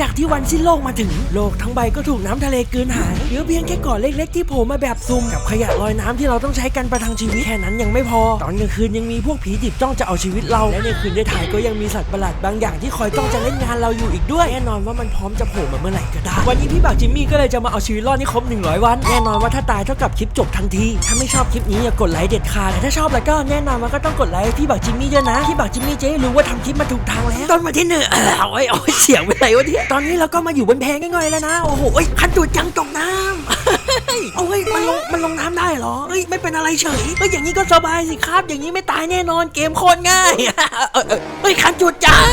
จากที่วันสิ้นโลกมาถึง โลกทั้งใบก็ถูกน้ำทะเลกลืนหายเหลือเพียงแค่เกาะเล็กๆที่โผล่มาแบบซุ่มกับขยะลอยน้ำที่เราต้องใช้กันประทังชีวิตแค่นั้นยังไม่พอ ตอนกลางคืนยังมีพวกผีดิบจ้องจะเอาชีวิตเรา และในคืนท้ายก็ยังมีสัตว์ประหลาดบางอย่างที่คอยจ้องจะเล่นงานเราอยู่อีกด้วย แน่นอนว่ามันพร้อมจะโผล่มาเมื่อไหร่ก็ได้ วันนี้พี่บักจิมมี่ก็เลยจะมาเอาชีวิตรอดให้ครบ 100 วัน แน่นอนว่าถ้าตายเท่ากับคลิปจบทันที ถ้าไม่ชอบคลิปนี้อย่ากดไลค์เด็ดขาดแต่ถ้าชอบแล้วก็แน่นอนว่าก็ต้องกดไลค์พี่บักจิมมี่ด้วยนะพี่บักจิมมี่จะได้รู้ว่าทำคลิปมาถูกทางแล้ว ต้นมาที่หนึ่งเออเอาไว้เอาไว้เสียงไปไหนวะเนี่ยตอนนี้เราก็มาอยู่บนแพง่อยๆแล้วนะ โอ้โหเอ้ยคันตูดจังตกน้ำเอาเฮ้ยมันลงมันลงน้ำได้เหรอเฮ้ยไม่เป็นอะไรเฉยเฮ้ยอย่างนี้ก็สบายสิครับ อย่างนี้ไม่ตายแน่นอนเกมโคตรง่ายเออเออเฮ้ยคันจุดจัง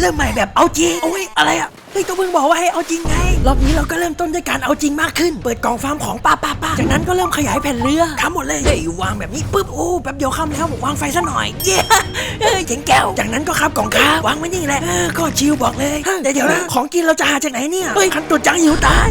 เริ่มใหม่แบบเอาจริงโอ้ยอะไรอะเฮ้ยก็เพิ่งบอกว่าให้เอาจริงไง รอบนี้เราก็เริ่มต้นด้วยการเอาจริงมากขึ้น เปิดกล่องฟาร์มของป้าป้าป้าจากนั้นก็เริ่มขยายแผ่นเรือทำหมดเลยเฮ้ยวางแบบนี้ปุ๊บโอ้แป๊บเดียวค่ำแล้ววางไฟซะหน่อย เย้เฮ้ยเจ๋งแก้ว จากนั้นก็ครับกล่องค้าวางไว้นี่แหละเออก็ชิลบอกเลยเฮ้ยแต่เดี๋ยวนะของกินเราจะหาจากไหนเนี่ยเฮ้ยคันตุดจังหิวตาย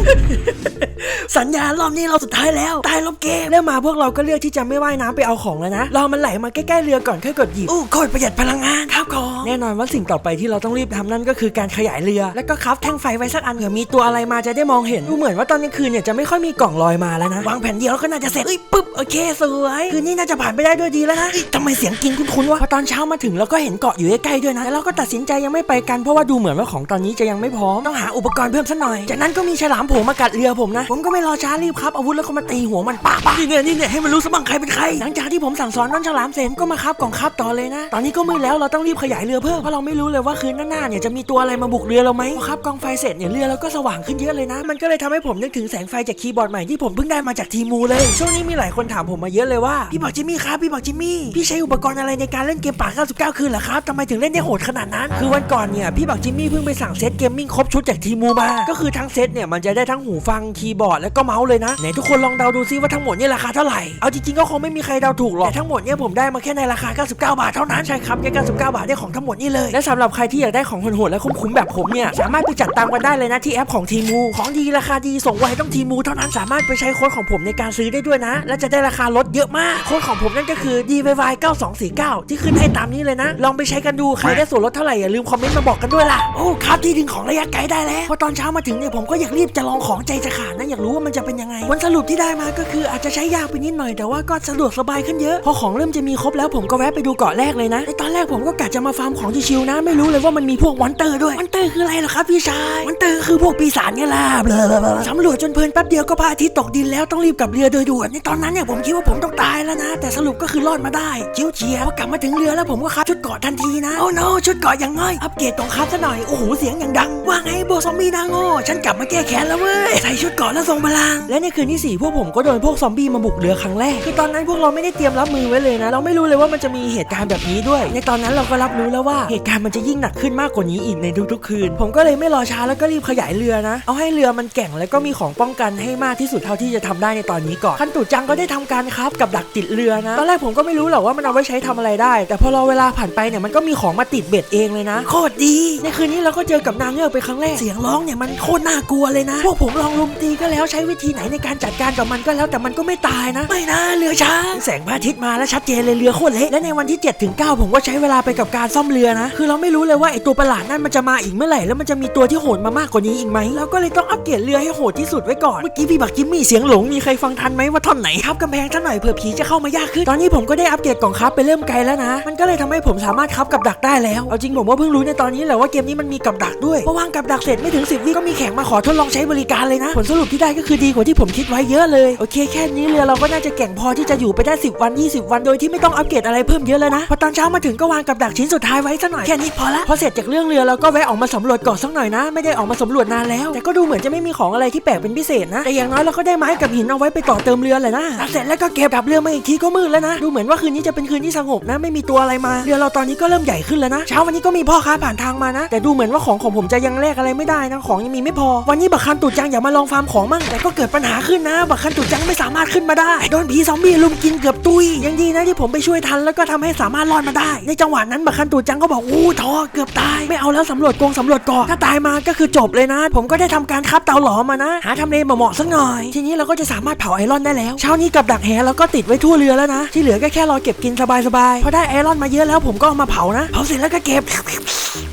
สัญญารอบนี้เราสุดท้ายแล้วตายลบเกมแล้วมาพวกเราก็เลือกที่จะไม่ว่ายน้ำไปเอาของแล้วนะรอมันไหลมาใกล้ๆเรือก่อนค่อยกดหยิบอู้โคตรประหยัดพลังงานข้าวของแน่นอนว่าสิ่งต่อไปที่เราต้องรีบทำนั่นก็คือการขยายเรือ แล้วก็คับแท่งไฟไว้สักอันเผื่อมีตัวอะไรมาจะได้มองเห็นดูเหมือนว่าตอนกลางคืนเนี่ยจะไม่ค่อยมีกล่องลอยมาแล้วนะวางแผ่นเดียวแล้วก็น่าจะเสร็จเอ้ยปุ๊บโอเคสวยคืนนี้น่าจะผ่านไปได้ด้วยดีแล้วนะเอ้ยทำไมเสียงกินคุ้นๆวะพอตอนเช้ามาถึงเราก็เห็นเกาะอยู่ใกล้ๆด้วยนะแต่เราก็ตัดสินใจยังไม่ไปกันเพราะว่าดูเหมือนว่าของตอนนี้จะยังไม่พร้อมต้องหาอุปกรณ์เพิ่มสักหน่อย จากนั้นก็มีฉลามโผล่มากัดเรือผมนะผมก็ไม่รอช้ารีบครับอาวุธแล้วก็มาตีหัวมันปากปากนี่เนี่ยนี่เนี่ยให้มันรู้สมั่งใครเป็นใคร หลังจากที่ผมสั่งสอนน้องฉลามเสร็จก็มาครับกล่องครับต่อเลยนะ ตอนนี้ก็มืดแล้วเราต้องรีบขยายเรือเพิ่มเพราะเราไม่รู้เลยว่าคืนหน้าๆเนี่ยจะมีตัวอะไรมาบุกเรือเราไหมพอครับกองไฟเสร็จเนี่ยเรือเราก็สว่างขึ้นเยอะเลยนะ มันก็เลยทำให้ผมนึกถึงแสงไฟจากคีย์บอร์ดใหม่ที่ผมเพิ่งได้มาจากทีมูเลย ช่วงนี้มีหลายคนถามผมมาเยอะเลยว่า พี่บอกจิมมี่ครับ พี่บอกจิมมี่ พี่ใช้อุปกรณ์อะไรในการเล่นเกมป่า99 คืนเหรอครับทำไมถึงเล่นได้โหดขนาดนั้น คือวันก่อนเนี่ย พี่บอกจิมมี่เพิ่งไปสั่งเซตเกมมิ่งครบชุดจากทีมูมา ก็คือทั้งเซตเนี่ยมันจะได้ทั้งหูฟังคีย์บอร์ดแล้วก็เมาส์เลยนะ ไหนทุกคนลองเดาดูซิว่าทั้งหมดนี่ราคาเท่าไหร่ เอาจริงๆก็คงไม่มีใครเดาถูกหรอก แต่ทั้งหมดเนี่ยผมได้มาแค่ในราคา 99 บาทเท่านั้น ใช่ครับแค่99 บาทได้ของทั้งหมดนี่เลย และสำหรับใครที่อยากได้ของโหดๆและคุ้มๆแบบผมเนี่ย สามารถไปจัดตามกันได้เลยนะที่แอปของทีมูของดีราคาดีส่งไวต้องทีมูเท่านั้นสามารถไปใช้โค้ดของผมในการซื้อได้ด้วยนะ และจะได้ราคาลดเยอะมากโค้ดของผมนั่นก็คือ DVY 9249 ที่ขึ้นให้ตามนี้เลยนะ ลองไปใช้กันดูใครได้ส่วนลดเท่าไหร่อย่าลืมคอมเมนต์มาบอกกันด้วยล่ะโอ้ครับที่ดึงของระยะไกลได้แล้วพอตอนเช้ามาถึงเนี่ยผมก็อยากรีบจะลองของใจจะขาดนะอยากรู้ว่ามันจะเป็นยังไงผลสรุปที่ได้มาก็คืออาจจะใช้ยากไปนิดหน่อยแต่ว่าก็สะดวกสบายขึ้นเยอะพอของเริ่มจะมีครบแล้วผมก็แวะไปดูเกาะแรกเลยนะในตอนแรกผมก็กะจะมาฟาร์มของชิวๆนะ ไม่รู้เลยว่ามันมีพวกวันเตอร์ด้วยวันเตอร์คืออะไรหรอครับพี่ชายวันเตอร์คือพวกปีศาจไงล่ะเบลอๆสำรวจจนเพลินแป๊บเดียวก็พระอาทิตย์ตกดินแล้วต้องรีบกลับเรือโดยด่วนในตอนนั้นเนี่ยผมคิดว่าผมต้องตายแล้วนะ แต่สรุปก็คือรอดมาได้เจียวเฉียวพอกลับมาถึงเรือแล้วผมก็คับชุดเกาะทันทีนะโอ้โนชุดเกาะอย่างง่อยอัปเกรดตรงคับซะหน่อยโอ้โหเสียงอย่างดัง ว่าไงโบซอมบี้นางโง่ฉันกลับมาแก้แค้นแล้วเว้ยใส่ชุดเกาะแล้วทรงพลังและในคืนที่สี่พวกผมก็โดนพวกซอมบี้มาบุกเรือครั้งแรกคือตอนนั้นพวกเราไม่ได้เตรียมรับมือไว้เลยนะ เราไม่รู้เลยว่ามันจะมีเหตุการณ์แบบนี้ด้วย ในตอนนั้นเราก็รับรู้แล้วว่าเหตุการณ์มันจะยิ่งหนักขึ้นมากกว่านี้อีกในทุกๆคืน ผมก็เลยไม่รอช้าแล้วก็รีบขยายเรือนะเอาให้เรือมันแกร่งแล้วก็มีของป้องกันให้มากที่สุดเท่าที่จะทำได้ในตอนนี้ก่อนคันตูจังก็ได้ทำการครับกับดักติดเรือนะตอนแรกผมก็ไม่รู้หรอกว่ามันเอาไว้ใช้ทำอะไรได้ แต่พอเราเวลาผ่านไปเนี่ยมันก็มีของมาติดเบ็ดเองเลยนะโคตรดี ในคืนนี้เราก็เจอกับนางเงือกเป็นครั้งแรกเสียงร้องเนี่ยมันโคตรน่ากลัวเลยนะพวกผมลองลุมตีก็แล้วใช้วิธีไหนในการจัดการกับมันก็แล้วแต่มันก็ไม่ตายนะ ไม่นะเรือช้างแสงพระอาทิตย์มาแล้วชัดเจนเลยเรือโคตรเละและในวันที่7ถึง9ผมก็ใช้เวลาไปกับการซ่อมเรือนะ คือเราไม่รู้เลยว่าไอตัวประหลาดนั่นมันจะมาอีกเมื่อไหร่แล้วมันจะมีตัวที่โหดมามากกว่านี้อีกไหมเราก็เลยต้องอัปเกรดเรือให้โหดที่สุดไว้ก่อน เมื่อกี้พี่บักจิมมี่เสียงหลงมีใครฟังทันไหมว่าท่อนไหนครับกำแพงท่านหน่อยเผื่อผีจะเข้ามายากขึ้น ตอนนี้ผมก็ได้อัปเกรดกล่องครับไปเริ่มไกลแล้วนะ มันก็เลยทำให้ผมสามารถครับกับดักได้แล้ว เอาจริงผมว่าเพิ่งรู้ในตอนนี้แหละว่าเกมนี้มันมีกับดักด้วยพอวางกับดักเสร็จไม่ถึง 10วิก็มีแขกมาขอทดลองใช้บริการเลยนะ ผลสรุปที่ได้ก็คือดีกว่าที่ผมคิดไว้เยอะเลยโอเคแค่นี้เรือเราก็น่าจะแก่งพอที่จะอยู่ไปได้ 10 วัน 20 วันโดยที่ไม่ต้องอัปเกรดอะไรเพิ่มเยอะแล้วนะพอตอนเช้ามาถึงก็วางกับดักชิ้นสุดท้ายไว้ซะหน่อยแค่นี้พอละพอเสร็จจากเรื่องเรือเราก็แวะออกมาสำรวจเกาะสักหน่อยนะ ไม่ได้ออกมาสำรวจนานแล้วแต่ก็ดูเหมือนจะไม่มีของอะไรที่แปลกเป็นพิเศษนะ แต่อย่างน้อยเราก็ได้ไม้กับหินเอาไว้ไปต่อเติมเรือแหละนะเสร็จแล้วก็เก็บกลับเรือมาอีกทีก็มืดแล้วนะ ดูเหมือนว่าคืนนี้จะเป็นคืนที่สงบนะ ไม่มีตัวอะไรมา เรือเราตอนนี้ก็เริ่มใหญ่ขึ้นแล้วนะ เช้าวันนี้ก็มีพ่อค้าผ่านทางมานะ แต่ดูเหมือนว่าของของผมจะยังแลกอะไรไม่ได้นะ ของยังมีไม่พอ วันนี้บักคันตุจังอยากมาลองฟาร์มของมั่ง แต่ก็เกิดปัญหาขึ้นนะ บักคันตุจังไม่สามารถขึ้นมาได้ โดนผีซอมบี้ลุมกินเกือบตุย ยังดีนะที่ผมไปช่วยทันแล้วก็ทำให้สามารถรอดมาได้ ในจังหวะนั้นบักคันตุจังก็บอกอู้ท้อเกือบตาย ไม่เอาแล้วสำรวจกงสำรวจกาะถ้าตายมาก็คือจบเลยนะ ผมก็ได้ทำการคับเตาหลอมมานะ หาทำเลเหมาะๆสักหน่อย ทีนี้เราก็จะสามารถเผาไอรอนได้แล้ว เช้านี้กับดักแหเราก็ติดไว้ทั่วเรือแล้วนะ ที่เหลือก็แค่รอเก็บกินสบายๆพอได้ไอรอนมาเยอะแล้วผมก็เอามาเผานะ เผาเสร็จแล้วก็เก็บ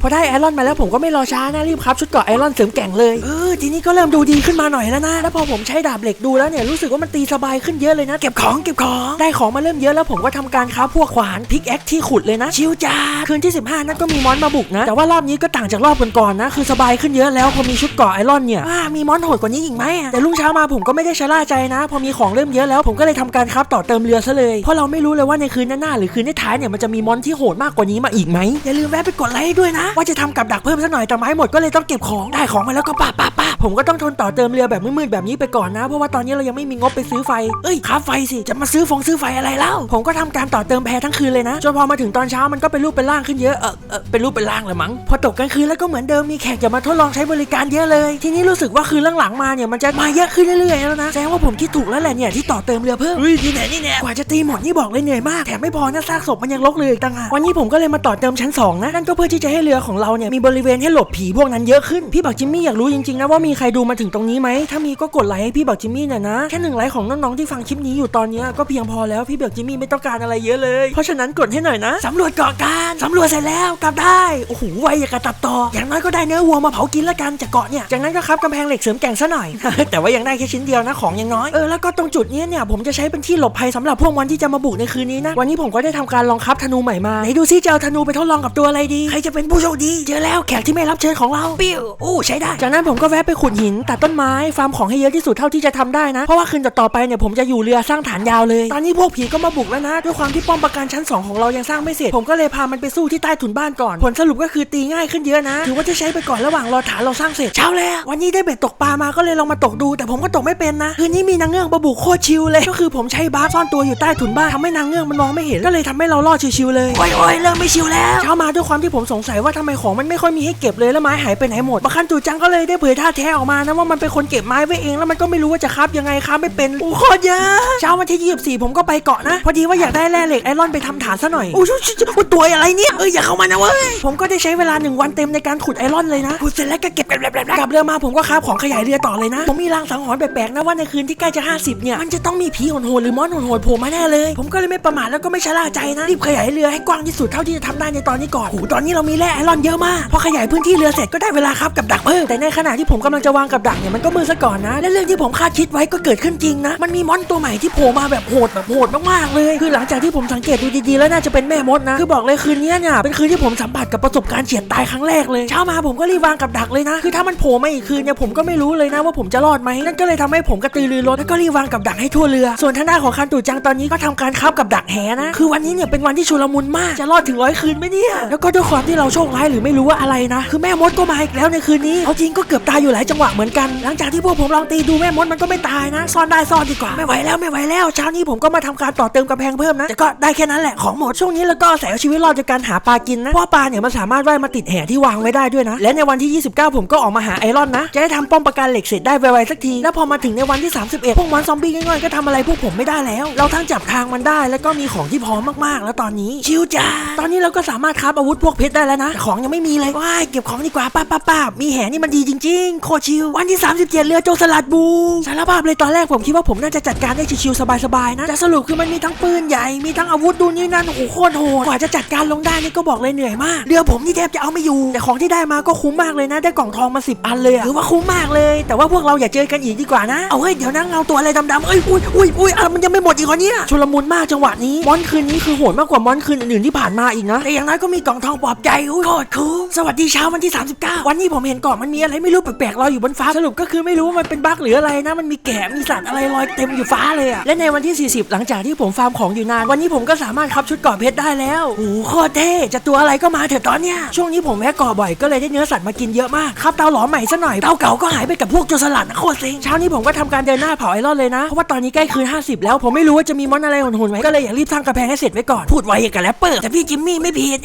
พอได้ไอรอนมาแล้วผมก็ไม่รอช้านะรีบครับ ชุดเกาะไอรอนเสริมแก่งเลยเออทีนี้ก็เริ่มดูดีขึ้นมาหน่อยแล้วนะ แล้วพอผมใช้ดาบเหล็กดูแล้วเนี่ยรู้สึกว่ามันตีสบายขึ้นเยอะเลยนะ เก็บของเก็บของได้ของมาเริ่มเยอะแล้วผมก็ทำการค้าพวกขวานพิกแอคที่ขุดเลยนะ ชิวจ้าคืนที่ 15 นั้นก็มีมอนมาบุกนะ แต่ว่ารอบนี้ก็ต่างจากรอบก่อนๆนะ คือสบายขึ้นเยอะแล้วพอมีชุดเกาะไอรอนเนี่ยว่ามีมอนโหดกว่านี้อีกไหมอะแต่รุ่งเช้ามาผมก็ไม่ได้ชะล่าใจนะ พอมีของเริ่มเยอะแล้วผมก็เลยทำการค้าต่อเติมเรือซะเลย เพราะเราไม่รู้เลยว่าในคืนหน้าๆหรือคืนท้ายๆเนี่ยมันจะมีมอนที่โหดมากกว่านี้มาอีกไหมอย่าลืมแวะไปกดไลค์ให้ด้วยนะ ว่าจะทำกับดักเพิ่มซะหน่อยแต่ไม้หมดก็เลยต้องเก็บของได้ของมาแล้วก็ป้าป้าป้าผมก็ต้องทนต่อเติมเรือแบบมืดๆแบบนี้ไปก่อนนะ เพราะว่าตอนนี้เรายังไม่มีงบไปซื้อไฟเอ้ยค้าไฟสิจะมาซื้อฟงซื้อไฟอะไรเล่าผมก็ทำการต่อเติมแพรทั้งคืนเลยนะจนพอมาถึงตอนเช้ามันก็เป็นรูปเป็นร่างขึ้นเยอะเออเออเป็นรูปเป็นร่างเลยมั้งพอตกกลางคืนแล้วก็เหมือนเดิมมีแขกจะมาทดลองใช้บริการเยอะเลยทีนี้รู้สึกว่าคืนหลังๆมาเนี่ยมันจะมาเยอะขึ้นเรื่อยๆแล้วนะแสดงว่าผมคิดถูกแล้วแหละเนี่ยที่ต่อเติมเรือเพิ่มเฮ้ยนี่แน่นี่แน่กว่าจะตีหมดนี่บอกเลยเหนื่อยมากแถมไม่พอนะซากศพมันยังลกเลยอีกต่างหากวันนี้ผมก็เลยมาต่อเติมชั้นสองนะนั่นก็เพื่อที่จะให้เรือของเราเนี่ยมีบริเวณให้หลบผีพวกนั้นเยอะขึ้นพี่บักจิมมี่อยากรู้จริงๆนะว่ามีใครดูมาถึงตรงนี้ไหมถ้ามีก็กดไลค์ให้พี่บักจิมมี่หน่อยนะแค่หนึ่งไลค์ของน้องๆที่ฟังคลิปนี้อยู่ตอนเนี้ยก็เพียงพอแล้วพี่บักจิมมี่ไม่ต้องการอะไรเยอะเลย เพราะฉะนั้นกดให้หน่อยนะสำรวจเกาะการสำรวจเสร็จแล้วกลับได้โอ้โหไวอย่างกระตับต่ออย่างน้อยก็ได้เนื้อวัวมาเผากินละกันจากเกาะเนี่ยจากนั้นก็ครับกำแพงเหล็กเสริมแกร่งซะหน่อย แต่ว่ายังได้แค่ชิ้นเดียวนะของยังน้อย เออแล้วก็ตรงจุดเนี้ยเนี่ยผมจะใช้เป็นที่หลบภัยสำหรับพวกมันที่จะมาบุกในคืนนี้นะ วันนี้ผมก็ได้ทำการลองครับธนูใหม่มาไหนดูซิจะเอาธนูไปทดลองกับตัวอะไรดี ใครจะเป็นผู้โชคดี เจอแล้วแขกที่ไม่รับเชิญของเราปิ้วอู้ใช้ได้ จากนั้นผมก็แวะไปขุดหินตัดต้นไม้ฟาร์มของให้เยอะที่สุดเท่าที่จะทำได้นะ เพราะว่าคืนต่อๆไปเนี่ยผมจะอยู่เรือสร้างฐานยาวเลย ตอนนี้พวกผีก็มาบุกแล้วนะ ด้วยความที่ป้อมปราการชั้น 2 ของเรายังสร้างไม่เสร็จ ผมก็เลยพามันไปสู้ที่ใต้ถุนบ้านก่อน ผลสรุปก็คือตีง่ายขึ้นเยอะนะ ถือว่าจะใช้ไปก่อนระหว่างรอฐานเราสร้างเสร็จเช้าแล้ววันนี้ได้เบ็ดตกปลามาก็เลยลองมาตกดู แต่ผมก็ตกไม่เป็นนะ คืนนี้มีนางเงือกมาบุกโคตรชิลเลย ก็คือผมใช้บาร์ซ่อนตัวอยู่ใต้ถุนบ้านทำให้นางเงือกมันมองไม่เห็น ก็เลยทำให้เรารอดชิวๆเลย โอ้ยโอ้ยเริ่มไม่ชิวแล้วเช้ามาด้วยความที่ผมสงสัยว่าทำไมของมันไม่ค่อยมีให้เก็บเลยแล้วไม้หายไปไหนหมดบาคันจูจังก็เลยได้เผยท่าแท้ออกมานะว่ามันเป็นคนเก็บไม้ไว้เองแล้วมันก็ไม่รู้ว่าจะครับยังไงครับไม่เป็นโอ้โคตรเยอะเช้าวันที่24ผมก็ไปเกาะนะ พอดีว่าอยากได้แร่เหล็กไอรอนไปทำฐานซะหน่อยโอ้ยชิชิชิตัวอะไรเนี่ยเอ้ยอย่าเข้ามานะเว้ยผมก็ได้ใช้เวลาหนึ่งวันเต็มในการขุดไอรอนเลยนะขุดเสร็จแล้วก็เก็บแบบๆๆกลับเรือมาผมก็คาบของขยายเรือต่อเลยนะ ผมมีรางสังหรณ์แปลกๆนะว่าในคืนที่ใกล้จะ 50 เนี่ย มันจะต้องมีผีโหดๆหรือมอนโหดๆโผล่มาแน่เลย ผมก็เลยไม่ประมาทแล้วก็ไม่ชะล่าใจนะ รีบขยายเรือให้กว้างที่สุดเท่าที่จะทำได้ในตอนนี้ก่อนโอ้โหตอนนี้เรามีแร่ไอรอนเยอะมาก พอขยายพื้นที่เรือเสร็จก็ได้เวลาครับกับดักเพิ่ม แต่ในขณะที่ผมกำลังจะวางกับดักเนี่ยมันก็มือซะก่อนนะ และเรื่องที่ผมคาดคิดไว้ก็เกิดขึ้นจริงนะ มันมีมอนตัวใหม่ที่โผล่มาแบบโหดแบบโหดมากๆเลย คือหลังจากที่ผมสังเกตดูดีๆแล้วน่าจะเป็นแม่มดนะ คือบอกเลยคืนนี้เนี่ยเป็นคืนที่ผมสัมผัสกับประสบการณ์เฉียดตายครั้งแรกเลย เช้ามาผมก็รีบวางกับดักเลยนะ คือถ้ามันโผล่มาอีกคืนเนี่ยผมก็ไม่รู้เลยนะว่าผมจะรอดไหมนั่นก็เลยทำให้ผมกระตือรือร้นแล้วก็รีบวางกับดักให้ทั่วเรือ ส่วนทางด้านของคันตูจังตอนนี้ก็ทำการคับกับดักแหนะ คือวันนี้เนี่ยเป็นวันที่ชุลมุนมากจะรอดถึงร้อยคืนไหมเนี่ยแล้วก็ด้วยความที่เราโชคร้ายหรือไม่รู้ว่าอะไรนะ คือแม่มดก็มาอีกแล้วในคืนนี้เอาจริงก็เกือบตายอยู่หลายจังหวะเหมือนกัน หลังจากที่พวกผมลองตีดูแม่มดมันก็ไม่ตายนะซ่อนได้ซ่อนดีกว่าไม่ไหวแล้วไม่ไหวแล้วเช้านี้ผมก็มาทำการต่อเติมกำแพงเพิ่มนะแต่ก็ได้แค่นั้นแหละของหมดช่วงนี้แล้วก็อาศัยเอาชีวิตรอดจากการหาปลากินนะเพราะปลาเนี่ยมันสามารถว่ายมาติดแห่ที่วางไว้ได้ด้วยนะและในวันที่ 29 ผมก็ออกมาหาไอรอนนะ จะได้ทำป้อมปราการเหล็กเสร็จได้ไวๆสักที แล้วพอมาถึงในวันที่ 31 พวกมอนซอมบี้ง่อยๆก็ทำอะไรพวกผมไม่ได้แล้ว เราทั้งจับทางมันได้แล้วก็มีของที่พร้อมมากๆ แล้วตอนนี้ชิวจ้าตอนนี้เราก็สามารถคราฟอาวุธพวกเพชรได้แล้วนะ ของยังไม่มีเลยว้ายเก็บของดีกว่าป้าป้าป้ามีแหนี่มันดีจริงๆ โคชิว วันที่ 37 เรือโจรสลัดบูสารภาพเลยตอนแรกผมคิดว่าผมน่าจะจัดการได้ชิวๆสบายๆนะแต่สรุปคือมันมีทั้งปืนใหญ่มีทั้งอาวุธดูนี่นั่นโอ้โหโคตรโหดกว่าจะจัดการลงได้นี่ก็บอกเลยเหนื่อยมากเรือผมนี่แทบจะเอาไม่อยู่แต่ของที่ได้มาก็คุ้มมากเลยนะ ได้กล่องทองมาสิบอันเลยอะถือว่าคุ้มมากเลย แต่ว่าพวกเราอย่าเจอกันอีกดีกว่านะ เอาเฮ้ยเดี๋ยวนั่งเงาตัวอะไรดำๆเอ้ยอุ้ยอุ้ยอุ้ยอะมันยังไม่หมดอีกเหรอเนี่ยชุลมุนมากจังหวะนี้มอนคืนนี้คือโหดมากกว่ามอนคืนอื่นๆที่ผ่านมาอีกนะแต่อย่างน้อยก็มีกล่องทองปลอบใจอุ้ยโคตรคุ้มสวัสดีเช้าวันที่ 39 วันนี้ผมเห็นกล่องมันมีอะไรไม่รู้แปลกๆลอยอยู่บนฟ้าสรุปก็คือไม่รู้ว่ามันเป็นบั๊กหรืออะไรนะมันมีแกะมีสัตว์อะไรลอยเต็มอยู่ฟ้าเลยอะและในวันที่ 40 หลังจากที่ผมฟาร์มของอยู่นาน วันนี้ผมก็สามารถคับชุดเกาะเพชรได้แล้วโอ้โหโคตรเท่จะตัวอะไรก็มาเถอะตอนเนี้ยช่วงนี้ผมแวะเกาะบ่อยก็เลยได้เนื้อสัตว์มากินเยอะมากครับเตาหลอมใหม่ซะหน่อยเตาเก่าก็หายไปกับพวกโจรสลัดนะโคตรเซ็งเช้านี้ผมก็ทำการเดินหน้าเผาไอรอนเลยนะเพราะว่าตอนนี้ใกล้คืน 50 แล้วผมไม่รู้ว่าจะมีมอนอะไรโหดๆไหมก็เลยอยากรีบสร้างกระแพงให้เสร็จไว้ก่อนพูดไวอย่างกับแรปเปอร์แต่พี่จิมมี่ไม่ผิด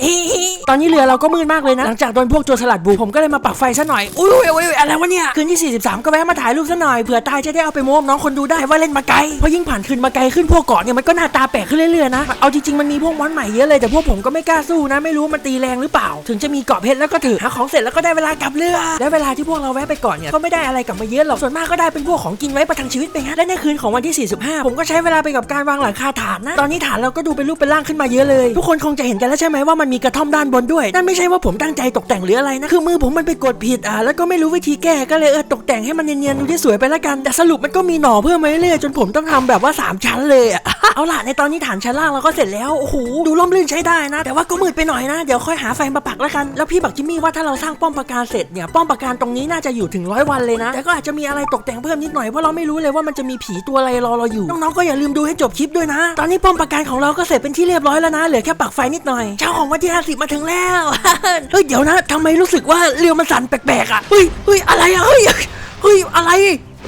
ตอนนี้เรือเราก็มืดมากเลยนะหลังจากโดนพวกโจรสลัดบุกผมก็เลยมาปักไฟซะหน่อยอุ้ยอุ้ยอุ้ยอะไรวะเนี่ยคืนที่ 43 ก็แวะมาถ่ายรูปซะหน่อยเผื่อตายจะได้เอาไปโม้น้องคนดูได้ว่าเล่นมาไกลเพราะยิ่งผ่านคืนมาไกลขึ้นพวกเกาะเนี่ยมันก็หน้าตาแปลกขึ้นเรื่อยๆนะเอาจริงๆมันมีพวกมอนใหม่เยอะเลยแต่พวกผมก็ไม่กล้าสู้นะไม่รู้มันตีแรงหรือเปล่า ถึงจะมีเกาะเพชรแล้วก็ถือหาของเสร็จแล้วก็ได้เวลากลับเรือและเวลาที่พวกเราแวะไปเกาะเนี่ยก็ไม่ได้อะไรกลับมาเยอะหรอกส่วนมากก็ได้เป็นพวกของกินไว้ประทังชีวิตไปฮะและในคืนของวันที่ 45 ผมก็ใช้เวลาไปกับการวางหลังคาฐานนะตอนนี้ฐานเราก็ดูเป็นรูปเป็นร่างขึ้นมาเยอะเลย ทุกคนคงจะเห็นกันแล้วใช่ไหมว่ามันมีกระท่อมด้านบนด้วยนั่นไม่ใช่ว่าผมตั้งใจตกแต่งหรืออะไรนะคือมือผมมันไปกดผิดอะแล้วก็ไม่รู้วิธีแก้ก็เลยเออตกแต่งให้มันเนียนๆดูที่สวยไปละกันแต่สรุปมันก็มีหน่อเพิ่มมาเรื่อยๆจนผมต้องทำแบบว่า 3 ชั้นเลยอะเอาล่ะในตอนนี้ฐานชั้นล่างเราก็เสร็จแล้วโอ้โหดูร่มรื่นใช้ได้นะ แต่ว่าก็มืดไปหน่อยนะ เดี๋ยวค่อยหาไฟมาปักละกันแล้วพี่บักจิมมี่ว่าถ้าเราสร้างป้อมปราการเสร็จเนี่ยป้อมปราการตรงนี้น่าจะอยู่ถึงร้อยวันเลยนะ แต่ก็อาจจะมีอะไรตกแต่งเพิ่มนิดหน่อยเพราะเราไม่รู้เลยว่ามันจะมีผีตัวอะไรรอเราอยู่น้องๆก็อย่าลืมดูให้จบคลิปด้วยนะ ตอนนี้ป้อมปราการของเราก็เสร็จเป็นที่เรียบร้อยแล้วนะเหลือแค่ปักไฟนิดหน่อยเช้าของวันที่ 50 มาถึงแล้วเฮ้ยเดี๋ยวนะทำไมรู้สึกว่าเรือมันสั่นแปลกๆอะเฮ้ยเฮ้ยอะไรอะเฮ้ยเฮ้ยอะไร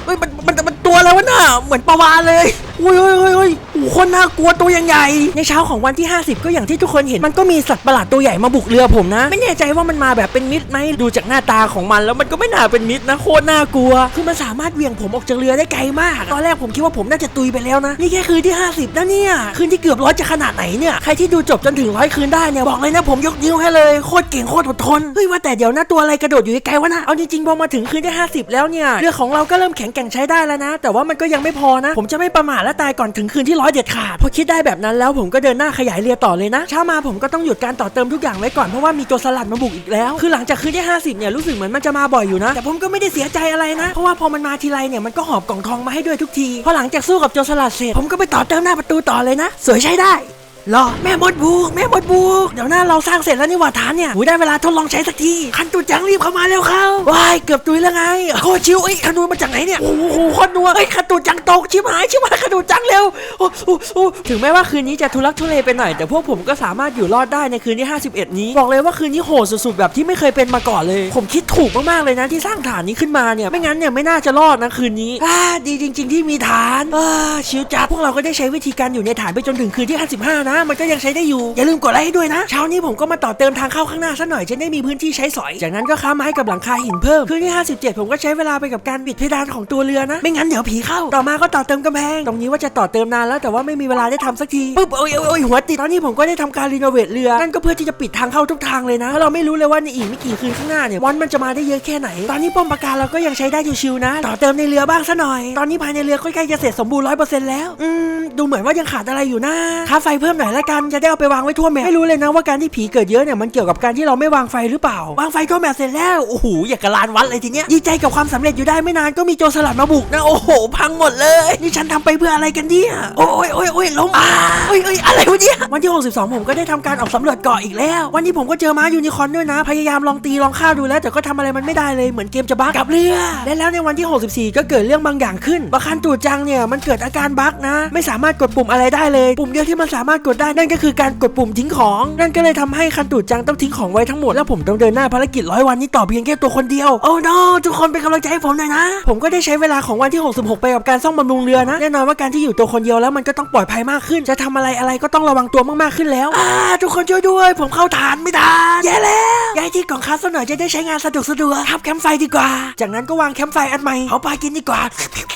เฮ้ยมันมันมันตัวอะไรวะน่ะเหมือนปลาวาฬเลยโอ้ยโอ้ยโอ้ยโอ้ยโอ้โห คนน่ากลัวตัวย่างใหญ่ ในเช้าของวันที่ 50 ก็อย่างที่ทุกคนเห็นมันก็มีสัตว์ประหลาดตัวใหญ่มาบุกเรือผมนะ ไม่แน่ใจว่ามันมาแบบเป็นมิตรไหมดูจากหน้าตาของมันแล้วมันก็ไม่น่าเป็นมิตรนะโคตรน่ากลัว คือมันสามารถเหวี่ยงผมออกจากเรือได้ไกลมาก ตอนแรกผมคิดว่าผมน่าจะตุยไปแล้วนะ นี่แค่คืนที่ 50นะเนี่ย คืนที่เกือบร้อยจะขนาดไหนเนี่ย ใครที่ดูจบจนถึงร้อยคืนได้เนี่ยบอกเลยนะผมยกนิ้วให้เลย โคตรเก่งโคตรอดทน เฮ้ยว่าแต่เดี๋ยวนะตัวอะไรกระโดดอยู่ไกลวะนะ เอาจริงๆพอมาถึงคืนที่ 50 แล้วเนี่ย เรือของเราก็เริ่มแข็งแกร่งใช้ได้แล้วนะ แต่ว่ามันก็ยังไม่พอนะ ผมจะไม่ประมาทและตายก่อนถึงคืนที่ร้อยเด็ดขาดพอคิดได้แบบนั้นแล้วผมก็เดินหน้าขยายเรือต่อเลยนะเช้ามาผมก็ต้องหยุดการต่อเติมทุกอย่างไว้ก่อนเพราะว่ามีตัวสลัดมาบุกอีกแล้วคือหลังจากคืนที่ 50เนี่ยรู้สึกเหมือนมันจะมาบ่อยอยู่นะ แต่ผมก็ไม่ได้เสียใจอะไรนะ เพราะว่าพอมันมาทีไรเนี่ยมันก็หอบกล่องทองมาให้ด้วยทุกทีพอหลังจากสู้กับโจรสลัดเสร็จผมก็ไปต่อเติมหน้าประตูต่อเลยนะ สวยใช้ได้ รอแม่มดบูแม่มดบูเดี๋ยวหน้าเราสร้างเสร็จแล้วนี่หว่าฐานเนี่ยหูได้เวลาทดลองใช้สักทีคันตูจังรีบเข้ามาเร็วเข้าว้ายเกือบตุยแล้วไงโคชิวเอ้ยคันตูมาจากไหนเนี่ยโอ้โหโคตรนัวเอ้ยคันตูจังตกชิบหายชิบหายคันตูจังเร็วโอ้โหถึงแม้ว่าคืนนี้จะทุลักทุเลไปหน่อย แต่พวกผมก็สามารถอยู่รอดได้ในคืนที่ 51 นี้บอกเลยว่าคืนนี้โหดสุดๆแบบที่ไม่เคยเป็นมาก่อนเลย ผมคิดถูกมากๆเลยนะที่สร้างฐานนี้ขึ้นมาเนี่ยไม่งั้นเนี่ยไม่น่าจะรอดนะคืนนี้อ่าดีจริง ๆ ที่มีฐานอ่าชิวจัดพวกเราก็ได้ใช้วิธีการอยู่ในฐานไปจนถึงคืนที่ 55 นะมันก็ยังใช้ได้อยู่ อย่าลืมกดไลค์ให้ด้วยนะเช้านี้ผมก็มาต่อเติมทางเข้าข้างหน้าซะหน่อยจะได้มีพื้นที่ใช้สอย จากนั้นก็ค้าไม้กับหลังคาหินเพิ่มคืนที่ 57 ผมก็ใช้เวลาไปกับการบิดเพดานของตัวเรือนะ ไม่งั้นเดี๋ยวผีเข้า ต่อมาก็ต่อเติมกำแพง ตรงนี้ว่าจะต่อเติมนานแล้วแต่ว่าไม่มีเวลาได้ทำสักทีปุ๊บโอ้ยโอ้ยหัวติดตอนนี้ผมก็ได้ทำการรีโนเวทเรือนั่นก็เพื่อที่จะปิดทางเข้าทุกทางเลยนะเพราะเราไม่รู้เลยว่าในอีกไม่กี่คืนข้างหน้าเนี่ยวันมันจะมาได้เยอะแค่ไหน ตอนนี้ป้อมปราการเราก็ยังใช้ได้ชิวๆนะ ต่อเติมในเรือบ้างซะหน่อย ตอนนี้ภายในเรือก็ใกล้จะเสร็จสมบูรณ์ร้อยเปอร์เซ็นต์แล้ว อืมดูเหมือนว่ายังขาดอะไรอยู่นะค่าไฟเพิ่มหน่อยละกันจะได้เอาไปวางไว้ทั่วแมปไม่รู้เลยนะว่าการที่ผีเกิดเยอะเนี่ยมันเกี่ยวกับการที่เราไม่วางไฟหรือเปล่าวางไฟทั่วแมปเสร็จแล้วโอ้โหอยากกระลานวัดเลยทีเนี้ยดีใจกับความสำเร็จอยู่ได้ไม่นานก็มีโจรสลัดมาบุกนะโอ้โห พังหมดเลย นี่ฉันทำไปเพื่ออะไรกันเนี่ยโอ้ยโอ้ยโอ้ยล้มอ่าโอ้ยโอ้ยอะไรวะเนี่ยวันที่ 62 ผมก็ได้ทำการออกสำรวจเกาะอีกแล้ว วันนี้ผมก็เจอม้ายูนิคอร์นด้วยนะ พยายามลองตีลองฆ่าดูแล้ว แต่ก็ทำอะไรมันไม่ได้เลยเหมือนเกมจะบั๊กกับเรือและแล้วในวันที่ 64 ก็เกิดเรื่องบางอย่างขึ้นบาคันตูดจังเนี่ยมันเกิดอาการบั๊กนะ ไม่สามารถกดปุ่มอะไรได้เลย ปุ่มเดียวที่มันสามารถกดได้นั่นก็คือการกดปุ่มทิ้งของ นั่นก็เลยทำให้คันตูดจังต้องทิ้งของไว้ทั้งหมดแล้วผมต้องเดินหน้าภารกิจร้อยวันนี้ต่อเพียงแค่ตัวคนเดียวโอ้ no ทุกคนเป็นกำลังใจให้ผมหน่อยนะ ผมก็ได้ใช้เวลาของวันที่ 66 ไปกับการซ่อมบำรุงเรือนะแน่นอนว่าการที่อยู่ตัวคนเดียวแล้วมันก็ต้องปลอดภัยมากขึ้น จะทำอะไรอะไรก็ต้องระวังตัวมากๆขึ้นแล้วอ่าทุกคนช่วยด้วย ผมเข้าฐานไม่ทันแย่แล้วย้ายที่กล่องคัสหน่อยจะได้ใช้งานสะดวกสะดวกทับแคมป์ไฟดีกว่า จากนั้นก็วางแคมป์ไฟอันใหม่เผาปลากินดีกว่า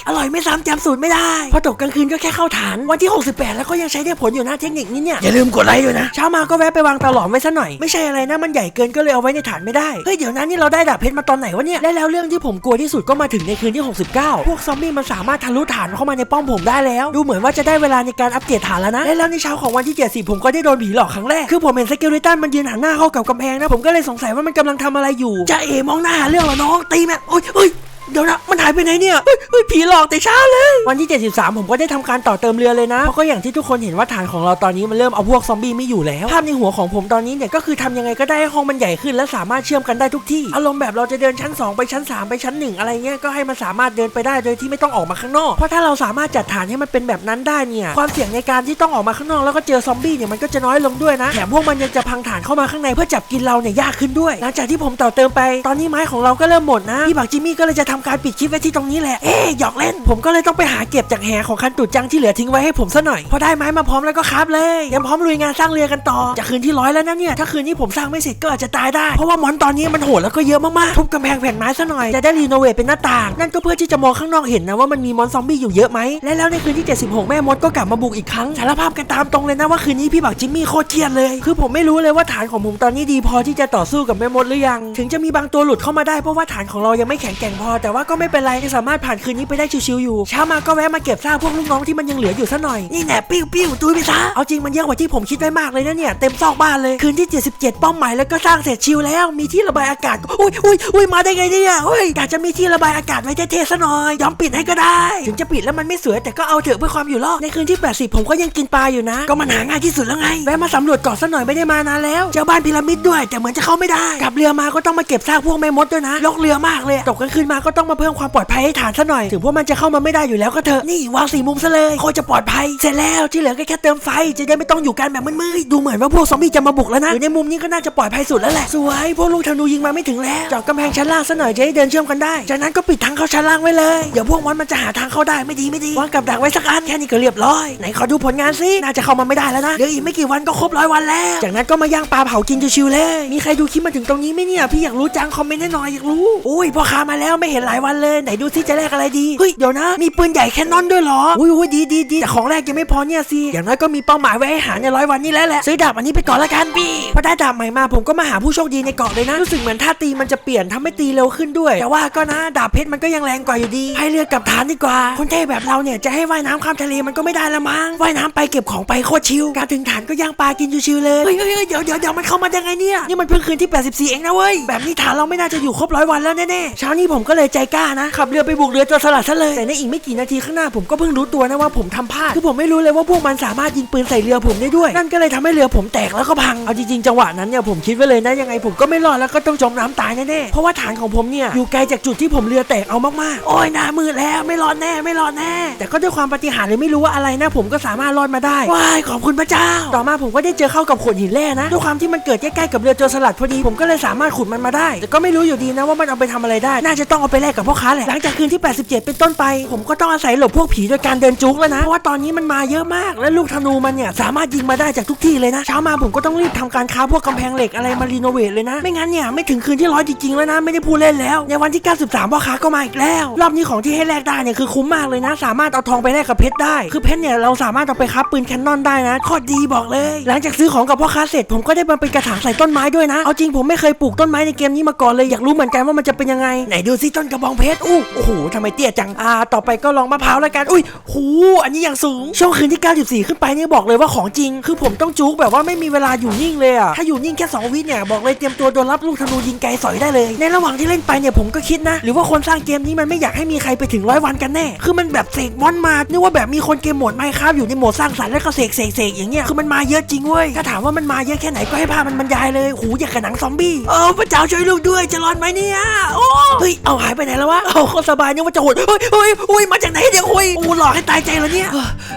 อร่อยไม่ซ้ำจำสูตรไม่ได้พอตกกลางคืนก็แค่เข้าฐานวันที่ 68 แล้วก็ยังใช้ได้ผลอยู่นะเทคนิคนี้เนี่ยอย่าลืมกดไลค์ด้วยนะเช้ามาก็แวะไปวางเตาหลอมไว้ซะหน่อยไม่ใช่อะไรนะมันใหญ่เกินก็เลยเอาไว้ในฐานไม่ได้เฮ้ยเดี๋ยวนั้นนี่เราได้ดาบเพชรมาตอนไหนวะเนี่ยและแล้วเรื่องที่ผมกลัวที่สุดก็มาถึงในคืนที่ 69 พวกซอมบี้มันสามารถทะลุฐานเข้ามาในป้อมผมได้แล้ว ดูเหมือนว่าจะได้เวลาในการอัปเกรดฐานแล้วนะและแล้วในเช้าของวันที่70ผมก็ได้โดนผีหลอกครั้งแรกคือผมเห็นสเกลิตันมันยืนหันหน้าเข้ากับกำแพงนะผมก็เลยสงสัยว่ามันกำลังทำอะไรอยู่จะเอมองหน้าหาเรื่องเหรอน้องตีแม่โอ้ย เดี๋ยวนะมันหายไปไหนเนี่ยเฮ้ยเฮ้ยผีหลอกแต่เช้าเลย วันที่ 73 ผมก็ได้ทำการต่อเติมเรือเลยนะเพราะก็อย่างที่ทุกคนเห็นว่าฐานของเราตอนนี้มันเริ่มเอาพวกซอมบี้ไม่อยู่แล้วภาพในหัวของผมตอนนี้เนี่ยก็คือทำยังไงก็ได้ให้ห้องมันใหญ่ขึ้นและสามารถเชื่อมกันได้ทุกที่อารมณ์แบบเราจะเดินชั้น 2 ไปชั้น 3 ไปชั้น 1 อะไรเงี้ยก็ให้มันสามารถเดินไปได้โดยที่ไม่ต้องออกมาข้างนอกเพราะถ้าเราสามารถจัดฐานให้มันเป็นแบบนั้นได้เนี่ยความเสี่ยงในการที่ต้องออกมาข้างนอกแล้วก็เจอซอมบี้เนี่ยมันก็จะน้อยลงด้วยนะแถมพวกมันยังจะพังฐานเข้ามาข้างในเพื่อจับกินเราเนี่ยยากขึ้นด้วย หลังจากที่ผมต่อเติมไปตอนนี้ไม้ของเราก็เริ่มหมดนะพี่บักจิมมี่ก็เลยจะทำการปิดคลิปไว้ที่ตรงนี้แหละ เอ๊ะหยอกเล่น ผมก็เลยต้องไปหาเก็บจากแหของคันตูดจังที่เหลือทิ้งไว้ให้ผมซะหน่อย พอได้ไม้มาพร้อมแล้วก็ครับเลยยังพร้อมลุยงานสร้างเรือกันต่อ จะคืนที่ร้อยแล้วนะเนี่ย ถ้าคืนนี้ผมสร้างไม่เสร็จก็อาจจะตายได้ เพราะว่ามอนตอนนี้มันโหดแล้วก็เยอะมากๆ ทุบกำแพงแผ่นไม้ซะหน่อย จะได้รีโนเวทเป็นหน้าต่าง นั่นก็เพื่อที่จะมองข้างนอกเห็นนะว่ามันมีมอนซอมบี้อยู่เยอะไหม และแล้วในคืนที่ 76 แม่มดก็กลับมาบุกอีกครั้ง สารภาพกันตามตรงเลยนะว่าคืนนี้พี่บักจิมมี่โคตรเครียดเลย คือผมไม่รู้เลยว่าฐานของผมตอนนี้ดีพอที่จะต่อสู้กับแม่มดหรือยัง ถึงจะมีบางตัวหลุดเข้ามาได้เพราะว่าฐานของเรายังไม่แข็งแกร่งพอแต่ว่าก็ไม่เป็นไรก็สามารถผ่านคืนนี้ไปได้ชิวๆอยู่เช้ามาก็แวะมาเก็บซากพวกลูกน้องที่มันยังเหลืออยู่ซะหน่อยนี่แน่ปิ้วปิ้วตุยไปซะเอาจริงมันเยอะกว่าที่ผมคิดไว้มากเลยนะเนี่ยเต็มซอกบ้านเลยคืนที่ 77 เป้าหมายแล้วก็สร้างเสร็จชิวแล้ว มีที่ระบายอากาศอุ้ยอุ้ยอุ้ยมาได้ไงเนี่ยเฮ้ยอยากจะมีที่ระบายอากาศไว้เท่ๆซะหน่อยยอมปิดให้ก็ได้ ถึงจะปิดแล้วมันไม่สวยแต่ก็เอาเถอะเพื่อความอยู่รอดในคืนที่ 80 ผมก็ยังกินปลาอยู่นะ ก็มันหาง่ายที่สุดแล้วไงแวะมาสำรวจเกาะซะหน่อยไม่ได้มานานแล้วเจอบ้านพีระมิดด้วย แต่เหมือนจะเข้าไม่ได้กลับเรือมาก็ต้องมาเก็บซากพวกแมมดด้วยนะลกเรือมากเลยตกกลางคืนมาก็ต้องมาเพิ่มความปลอดภัยให้ฐานซะหน่อย ถึงพวกมันจะเข้ามาไม่ได้อยู่แล้วก็เถอะ นี่วางสี่มุมซะเลยโคจะปลอดภัย เสร็จแล้วที่เหลือก็แค่เติมไฟ จะได้ไม่ต้องอยู่กันแบบมืดๆ ดูเหมือนว่าพวกซอมบี้จะมาบุกแล้วนะ อยู่ในมุมนี้ก็น่าจะปลอดภัยสุดแล้วแหละ สวย พวกลูกธนูยิงมาไม่ถึงแล้ว เจาะกำแพงชั้นล่างซะหน่อยจะได้เดินเชื่อมกันได้ จากนั้นก็ปิดทางเข้าชั้นล่างไว้เลย เดี๋ยวพวกมันมันจะหาทางเข้าได้ไม่ดีไม่ดี วางกับดักไว้สักอันแค่นี้ก็เรียบร้อย ไหนขอดูผลงานซิน่าจะเข้ามาไม่ได้แล้วนะเดี๋ยวอีกไม่กี่วันก็ครบร้อยวันแล้ว จากนั้นก็มาย่างปลาเผากินชิวๆเลย มีใครดูคลิปมาถึงตรงนี้ไหมเนี่ยพี่อยากรู้จังคอมเมนต์ให้หน่อยอยากรู้อุ้ยพ่อค้ามาแล้วไม่เห็นหลายวันเลยไหนดูซิจะแลกอะไรดีเฮ้ยเดี๋ยวนะ มีปืนใหญ่แคนนอนด้วยเหรออุ้ยอุ้ยดีดีดีแต่ของแรกยังไม่พอเนี่ยสิอย่างน้อยก็มีเป้าหมายไว้ให้หาในร้อยวันนี้แล้วแหละซื้อดาบอันนี้ไปก่อนละกันพี่พอได้ดาบใหม่มาผมก็มาหาผู้โชคดีในเกาะเลยนะรู้สึกเหมือนท่าตีมันจะเปลี่ยนทำให้ตีเร็วขึ้นด้วย แต่ว่าก็นะดาบเพชรมันก็ยังแรงกว่าอยู่ดีให้เรือกลับฐานดีกว่า คนเท่แบบเราเนี่ยจะให้ว่ายน้ำข้ามทะเลมันก็ไม่ได้ละมั้งว่ายน้ำไปเก็บของไปโคตรชิลการถึงฐานก็ย่างปลากินชิวๆเลยเฮ้ยเฮ้ยเฮ้ยเดี๋ยวเดี๋ยวเดี๋ยวมันเข้ามาได้ไงเนี่ยนี่มันเพิ่งคืนที่ 84 เองนะเว้ยแบบนี้ฐานเราไม่น่าจะอยู่ครบร้อยวันแล้วแน่ๆเช้านี้ผมก็เลยใจกล้านะ ขับเรือไปบุกเรือโจรสลัดซะเลย แต่ในอีกไม่กี่นาทีข้างหน้าผมก็เพิ่งรู้ตัวนะว่าผมทำพลาด คือผมไม่รู้เลยว่าพวกมันสามารถยิงปืนใส่เรือผมได้ด้วย นั่นก็เลยทำให้เรือผมแตกแล้วก็พัง เอาจริงๆจังหวะนั้นเนี่ยผมคิดไว้เลยนะยังไงผมก็ไม่รอดแล้วก็ต้องจมน้ำตายแน่ๆ เพราะว่าฐานของผมเนี่ยอยู่ไกลจากจุดที่ผมเรือแตกเอามากๆ โอ้ยหน้ามืดแล้วไม่รอดแน่ไม่รอดแน่ แต่ก็ด้วยความปาฏิหาริย์เลยไม่รู้ว่าอะไรนะ ผมก็สามารถรอดมาได้ว้ายขอบคุณพระเจ้า ต่อมาผมก็ได้เจอเข้ากับขวดหินแร่นะด้วยความที่มันเกิดใกล้ๆกับเรือโจรสลัดพอดีผมก็เลยสามารถขุดมันมาได้ แต่ก็ไม่รู้อยู่ดีนะว่ามันเอาไปทำอะไรได้ น่าจะต้องเอาไปแลกกับพ่อค้าแหละ หลังจากคืนที่ 87 เป็นต้นไป ผมก็ต้องอาศัยหลบพวกผีโดยการเดินจุกแล้วนะ เพราะว่าตอนนี้มันมาเยอะมาก และลูกธนูมันเนี่ยสามารถยิงมาได้จากทุกที่เลยนะ เช้ามาผมก็ต้องรีบทำการค้าพวกกำแพงเหล็กอะไรมารีโนเวทเลยนะ ไม่งั้นเนี่ยไม่ถึงคืนที่ร้อยจริงๆแล้วนะ ไม่ได้พูดเล่นแล้ว ในวันที่ 93 พ่อค้าก็มาอีกแล้ว รอบนี้ของที่ให้แลกได้เนี่ยคือคุ้มมากเลยนะ สามารถเอาทองไปแลกกับเพชรได้ คือเพชรเนี่ยเราสามารถเอาไปค้าปืนแคนนอนได้นะโคตรดีบอกเลย หลังจากซื้อของกับพ่อค้าเสร็จผมก็ได้มาเป็นกระถางใส่ต้นไม้ด้วยนะ เอาจริงผมไม่เคยปลูกต้นไม้ในเกมนี้มาก่อนเลยอยากรู้เหมือนกันว่ามันจะเป็นยังไงไหนดูซิต้นกระบองเพชรอู้โอ้โหทำไมเตี้ยจังอ่าต่อไปก็ลองมะพร้าวแล้วกันอุ้ยหูอันนี้อย่างสูง ช่วงคืนที่ 94 ขึ้นไปเนี่ยบอกเลยว่าของจริง คือผมต้องจุกแบบว่าไม่มีเวลาอยู่นิ่งเลยอะถ้าอยู่นิ่งแค่2วิเนี่ยบอกเลยเตรียมตัวโดนรับลูกธนูยิงไกลสอยได้เลย ในระหว่างที่เล่นไปเนี่ยผมก็คิดนะ หรือว่าคนสร้างเกมนี้มันไม่อยากให้มีใครไปถึงร้อยวันกันแน่คือมันแบบเสกมอนมานึกว่าแบบมีคนเกมโหมดไมค์ครับอยู่ในโหมดสร้างสรรค์แล้วก็เสกเสกเสกอย่างเงี้ยคือมันมาเยอะจริงเว้ยถ้าถามว่ามันมาเยอะแค่ไหนก็ให้ภาพมันบรรยายเลยหูอย่างกับหนังซอมบี้เออพระเจ้าช่วยลูกด้วยจะรอดไหมเนี่ยโอ้เฮ้ยเอาหายไปไหนแล้ววะเอาโคตรสบายนึกว่าจะหดเฮ้ยเฮ้ยเฮ้ยมาจากไหนเดี๋ยวโอ้ยโอ้หลอกให้ตายใจแล้วเนี่ย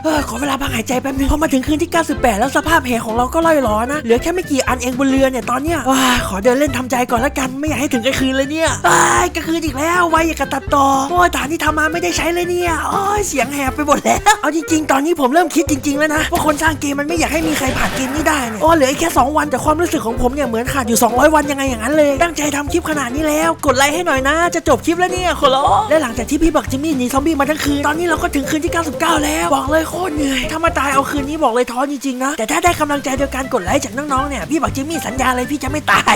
เออขอเวลาพักหายใจแป๊บนึงพอมาถึงคืนที่ 98 แล้วสภาพแผลของเราก็ล่อยหลอนะเหลือแค่ไม่กี่อันเองบนเรือเนี่ยตอนเนี้ยว้าขอเดินเล่นทำใจก่อนละกันไม่อยากให้ถึงกลางคืนเลยเนี่ยอ้กลางคืนอีกแล้วไวอย่ากับตัดต่อโอ้ยฐานที่ทำมาไม่ได้ใช้เลยเนี่ยโอ้ยเสียงแหบไปหมดแล้วเอาจริง ๆ ตอนนี้ผมเริ่มคิดจริง ๆแล้วนะว่าคนสร้างเกมมันไม่อยากให้มีใครผ่านเกมนี้ได้เนี่ยโอ้เหลือแค่ 2 วันแต่ความรู้สึกของผมเนี่ยเหมือนขาดอยู่ 200 วันยังไงอย่างนั้นเลย ตั้งใจทำคลิปขนาดนี้แล้ว กดไลค์ให้หน่อยนะจะจบคลิปแล้วเนี่ยขอร้องและหลังจากที่พี่บักจิมมี่หนีซอมบี้มาทั้งคืนตอนนี้เราก็ถึงคืนที่ 99 แล้วบอกเลยโคตรเหนื่อยถ้ามาตายเอาคืนนี้บอกเลยท้อจริงๆนะแต่ถ้าได้กำลังใจโดยการกดไลค์จากน้องๆเนี่ยพี่บักจิมมี่สัญญาเลยพี่จะไม่ตาย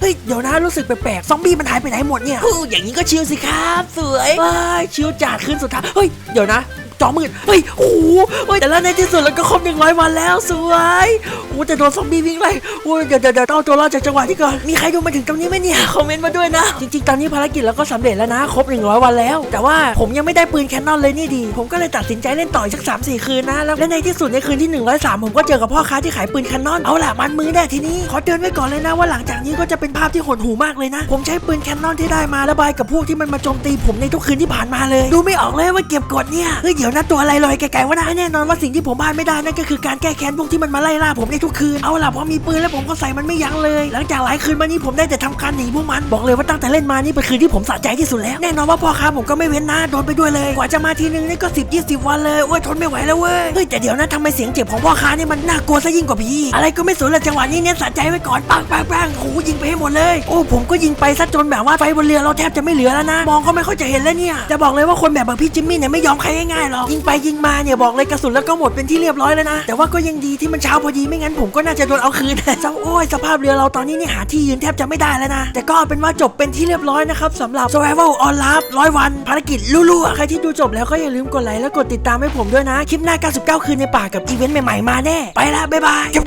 เฮ้ยเดี๋ยวนะรู้สึกแปลกๆซอมบี้มันหายไปไหนหมดเนี่ยอู้อย่างนี้ก็ชิลสิครับ สวยว้ายชิลจัดคืนสุดท้ายเฮ้ยเดี๋ยวนะ จอมืดเฮ้ยโอ้โหเฮ้ยแต่แล้วในที่สุดเราก็ครบหนึ่งร้อยวันแล้วสวยโอ้แต่โดนซอมบี้วิ่งไล่โอ้ยเดี๋ยวเดี๋ยวเดี๋ยวต้องตัวรอดจากจังหวะที่ก่อนมีใครดูมาถึงตรงนี้ไหมเนี่ยคอมเมนต์มาด้วยนะ จริงๆ ตอนนี้ภารกิจเราก็สำเร็จแล้วนะครบ100วันแล้ว แต่ว่าผมยังไม่ได้ปืนแคนนอนเลยนี่ดี ผมก็เลยตัดสินใจเล่นต่ออีกสัก3 4คืนนะแล้วและในที่สุดในคืนที่103ผมก็เจอกับพ่อค้าที่ขายปืนแคนนอนเอาล่ะมันมือแน่ทีนี้ขอเตือนไว้ก่อนเลยนะว่าหลังจากนี้ก็จะเป็นภาพที่หดหูมากเลยนะ ผมใช้ปืนแคนนอนที่ได้มาระบายกับพวกที่มันมาโจมตีผมในทุกคืนที่ผ่านมาเลย ดูไม่ออกเลยว่าเก็บกดเนี่ยเฮ้ยเดี๋ยววนะตัวอะไรลอยไกลๆวะนะแน่นอนว่าสิ่งที่ผมพลาดไม่ได้นั่นก็คือการแก้แค้นพวกที่มันมาไล่ล่าผมในทุกคืนเอาล่ะพอมีปืนแล้วผมก็ใส่มันไม่ยั้งเลย หลังจากหลายคืนมานี้ผมได้แต่ทำการหนีพวกมันบอกเลยว่าตั้งแต่เล่นมานี่เป็นคืนที่ผมสะใจที่สุดแล้วแน่นอนว่าพ่อค้าผมก็ไม่เว้นนะโดนไปด้วยเลย กว่าจะมาทีนึงนี่ก็สิบยี่สิบวันเลยโอ้ยทนไม่ไหวแล้วเว้ยเฮ้ยแต่เดี๋ยวนะทำไมเสียงเจ็บของพ่อค้านี่มันน่ากลัวซะยิ่งกว่าผีอะไรก็ไม่สนเละจังหวะนี้เน้นสะใจไว้ก่อนปังปังปังโอ้ยิงไปให้หมดเลยโอ้ผมก็ยิงไปซะจนแบบว่าไฟบนเรือเราแทบจะไม่เหลือแล้วนะ มองก็ไม่ค่อยจะเห็นแล้วเนี่ยจะบอกเลยว่าคนแบบบางพี่จิมมี่เนี่ยไม่ยอมใครง่ายๆหรออกยิงไปยิงมาเนี่ยบอกเลยกระสุนแล้วก็หมดเป็นที่เรียบร้อยแล้วนะ แต่ว่าก็ยังดีที่มันเช้าพอดีไม่งั้นผมก็น่าจะโดนเอาคืนเจ้าโอ้ยสภาพเรือเราตอนนี้นี่หาที่ยืนแทบจะไม่ได้แล้วนะ แต่ก็เป็นว่าจบเป็นที่เรียบร้อยนะครับสำหรับ Survival on l a b ร้อยวัน ภารกิจลู่ๆใครที่ดูจบแล้วก็อย่าลืมกดไลค์และกดติดตามให้ผมด้วยนะ คลิปหน้า 99 คืนในป่ากับอีเวนต์ใหม่ๆมาแน่ ไปละบ๊ายบายจุ๊บ